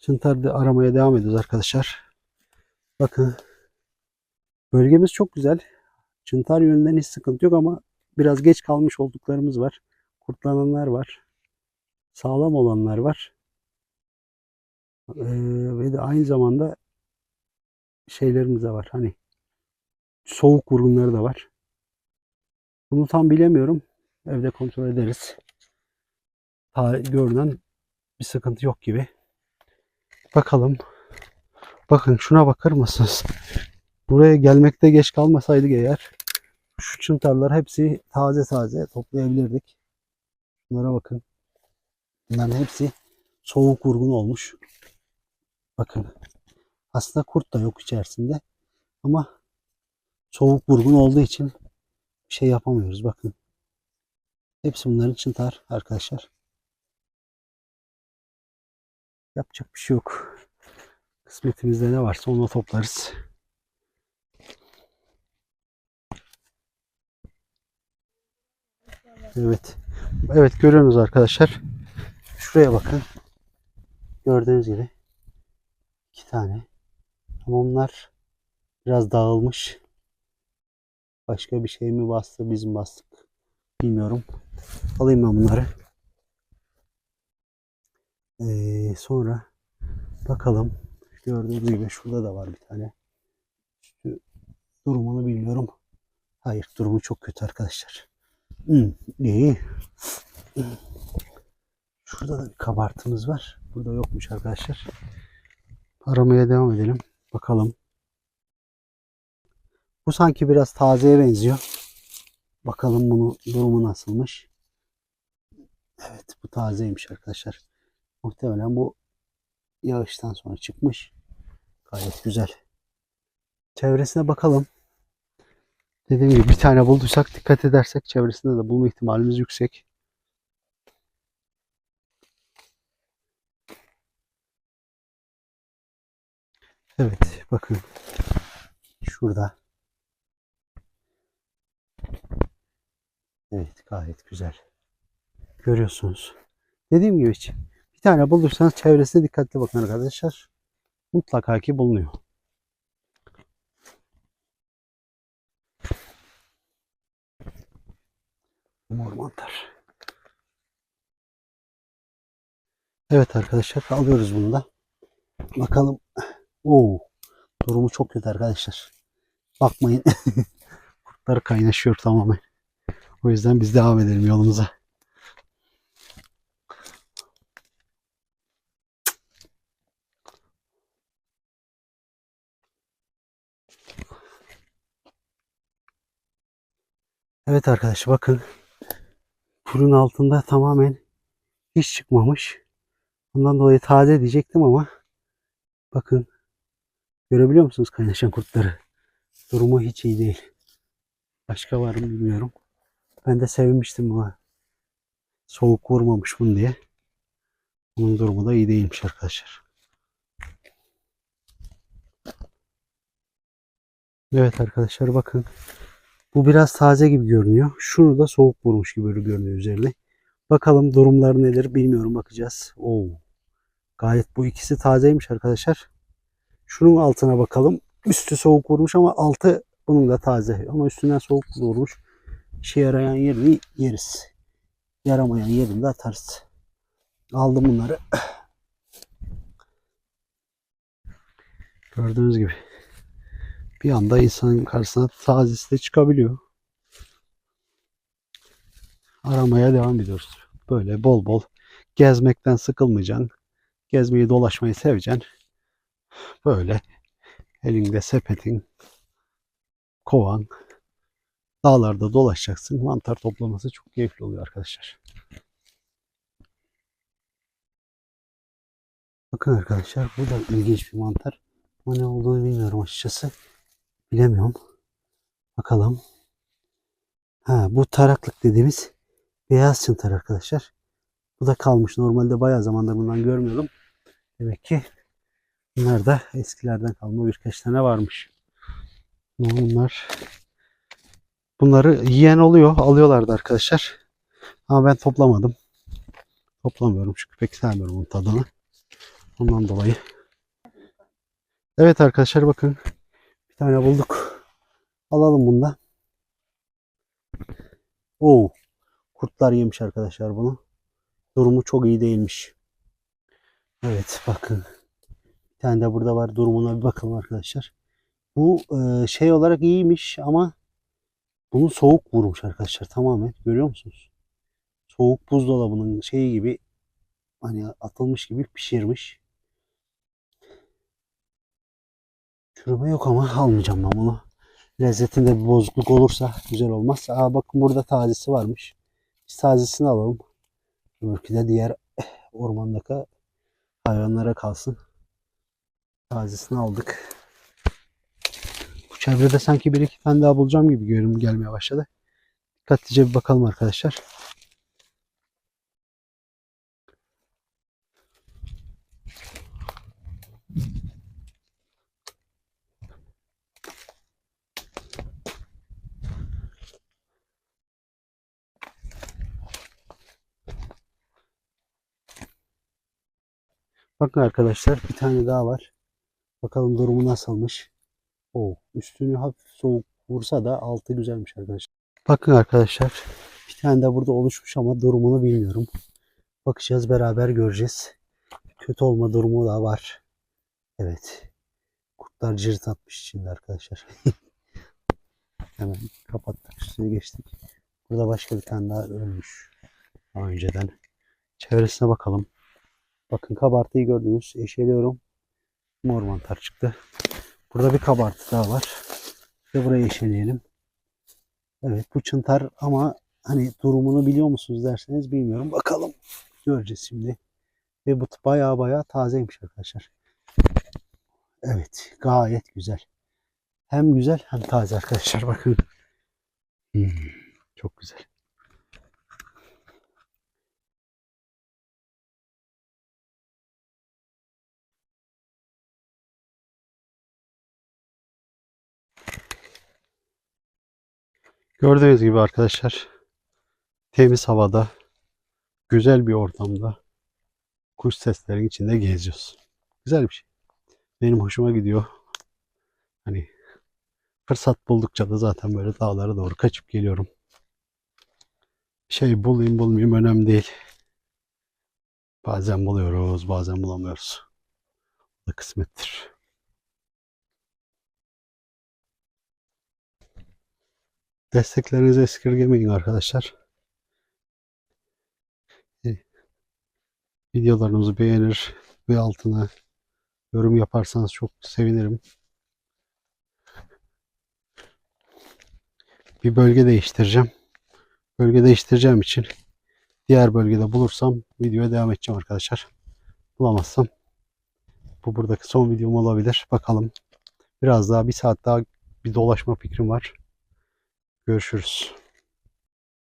Çıntar'da aramaya devam ediyoruz arkadaşlar. Bakın. Bölgemiz çok güzel. Çıntar yönünden hiç sıkıntı yok ama biraz geç kalmış olduklarımız var. Kurtlananlar var. Sağlam olanlar var. Ee, ve de aynı zamanda şeylerimiz de var. Hani soğuk vurgunları da var. Bunu tam bilemiyorum. Evde kontrol ederiz. Ta, görünen bir sıkıntı yok gibi. Bakalım. Bakın şuna bakar mısınız? Buraya gelmekte geç kalmasaydık eğer şu çıntarlar hepsi taze taze toplayabilirdik. Bunlara bakın. Bunların hepsi soğuk vurgun olmuş. Bakın. Aslında kurt da yok içerisinde. Ama soğuk vurgun olduğu için bir şey yapamıyoruz. Bakın. Hepsi bunların çıntar arkadaşlar. Yapacak bir şey yok. Kısmetimizde ne varsa onu toplarız. Evet. Evet görüyorsunuz arkadaşlar. Şuraya bakın. Gördüğünüz gibi iki tane. Ama onlar biraz dağılmış. Başka bir şey mi bastı, biz mi bastık? Bilmiyorum. Alayım ben bunları. Ee, sonra bakalım. Gördüğünüz gibi şurada da var bir tane. Şu durumunu bilmiyorum. Hayır durumu çok kötü arkadaşlar. Hmm, iyi. Şurada da bir kabartımız var. Burada yokmuş arkadaşlar. Aramaya devam edelim. Bakalım. Bu sanki biraz tazeye benziyor. Bakalım bunu durumu nasılmış. Evet bu tazeymiş arkadaşlar. Muhtemelen bu yağıştan sonra çıkmış. Gayet güzel. Çevresine bakalım. Dediğim gibi bir tane bulduysak dikkat edersek çevresinde de bulma ihtimalimiz yüksek. Evet bakın. Şurada. Evet gayet güzel. Görüyorsunuz. Dediğim gibi bir tane bulursanız çevresine dikkatli bakın arkadaşlar. Mutlaka ki bulunuyor. Mor mantar. Evet arkadaşlar alıyoruz bunu da. Bakalım. Oo, durumu çok kötü arkadaşlar. Bakmayın. Kurtlar kaynaşıyor tamamen. O yüzden biz devam edelim yolumuza. Evet arkadaşlar bakın. Purun altında tamamen hiç çıkmamış. Ondan dolayı taze diyecektim ama bakın görebiliyor musunuz kaynaşan kurtları? Durumu hiç iyi değil. Başka var mı bilmiyorum. Ben de sevinmiştim buna. Soğuk vurmamış bunu diye. Bunun durumu da iyi değilmiş arkadaşlar. Evet arkadaşlar bakın. Bu biraz taze gibi görünüyor. Şunu da soğuk vurmuş gibi görünüyor üzerine. Bakalım durumları nedir bilmiyorum bakacağız. Oo. Gayet bu ikisi tazeymiş arkadaşlar. Şunun altına bakalım. Üstü soğuk vurmuş ama altı bunun da taze. Ama üstünden soğuk vurmuş. İşe yarayan yerini yeriz. Yaramayan yerini de atarız. Aldım bunları. Gördüğünüz gibi. Bir anda insanın karşısına tazesi de çıkabiliyor. Aramaya devam ediyoruz. Böyle bol bol gezmekten sıkılmayacaksın. Gezmeyi dolaşmayı seveceksin. Böyle elinde sepetin, kovan, dağlarda dolaşacaksın. Mantar toplaması çok keyifli oluyor arkadaşlar. Bakın arkadaşlar bu da ilginç bir mantar. Ama ne olduğunu bilmiyorum açıkçası. Bilemiyorum. Bakalım. Ha bu taraklık dediğimiz beyaz çıntar arkadaşlar. Bu da kalmış. Normalde bayağı zamandır bundan görmüyordum. Demek ki bunlar da eskilerden kalma birkaç tane varmış. Bunlar bunları yiyen oluyor. Alıyorlardı arkadaşlar. Ama ben toplamadım. Toplamıyorum çünkü pek sevmiyorum onun tadını. Ondan dolayı. Evet arkadaşlar bakın. Tane bulduk. Alalım bundan. Oo. Kurtlar yemiş arkadaşlar bunu. Durumu çok iyi değilmiş. Evet bakın. Bir tane de burada var. Durumuna bir bakalım arkadaşlar. Bu e, şey olarak iyiymiş ama bunu soğuk vurmuş arkadaşlar tamamen. Görüyor musunuz? Soğuk buzdolabının şeyi gibi hani atılmış gibi pişirmiş. Çürüme yok ama almayacağım ben bunu. Lezzetinde bir bozukluk olursa güzel olmaz. Aa bakın burada tazesi varmış. Biz tazesini alalım. Öbürkü de diğer ormandaki hayvanlara kalsın. Tazesini aldık. Bu çevrede sanki bir iki tane daha bulacağım gibi görünüm gelmeye başladı. Dikkatlice bir bakalım arkadaşlar. Bakın arkadaşlar bir tane daha var. Bakalım durumu nasılmış. Oo, üstünü hafif soğuk vursa da altı güzelmiş arkadaşlar. Bakın arkadaşlar bir tane de burada oluşmuş ama durumunu bilmiyorum. Bakacağız beraber göreceğiz. Kötü olma durumu da var. Evet. Kurtlar cırt atmış içinde arkadaşlar. Hemen kapattık üstüne geçtik. Burada başka bir tane daha ölmüş. Daha önceden. Çevresine bakalım. Bakın kabartıyı gördünüz. Eşeliyorum. Mor mantar çıktı. Burada bir kabartı daha var. Ve burayı eşeleyelim. Evet bu çıntar ama hani durumunu biliyor musunuz derseniz bilmiyorum. Bakalım. Göreceğiz şimdi. Ve bu baya baya tazeymiş arkadaşlar. Evet gayet güzel. Hem güzel hem taze arkadaşlar bakın. Hmm, çok güzel. Gördüğünüz gibi arkadaşlar temiz havada güzel bir ortamda kuş seslerinin içinde geziyoruz. Güzel bir şey. Benim hoşuma gidiyor. Hani fırsat buldukça da zaten böyle dağlara doğru kaçıp geliyorum. Şey bulayım bulmayayım önemli değil. Bazen buluyoruz, bazen bulamıyoruz. Bu da kısmettir. Desteklerinizi esirgemeyin arkadaşlar. Videolarımızı beğenir ve altına yorum yaparsanız çok sevinirim. Bir bölge değiştireceğim. Bölge değiştireceğim için diğer bölgede bulursam videoya devam edeceğim arkadaşlar. Bulamazsam bu buradaki son videom olabilir. Bakalım. Biraz daha bir saat daha bir dolaşma fikrim var. Görüşürüz.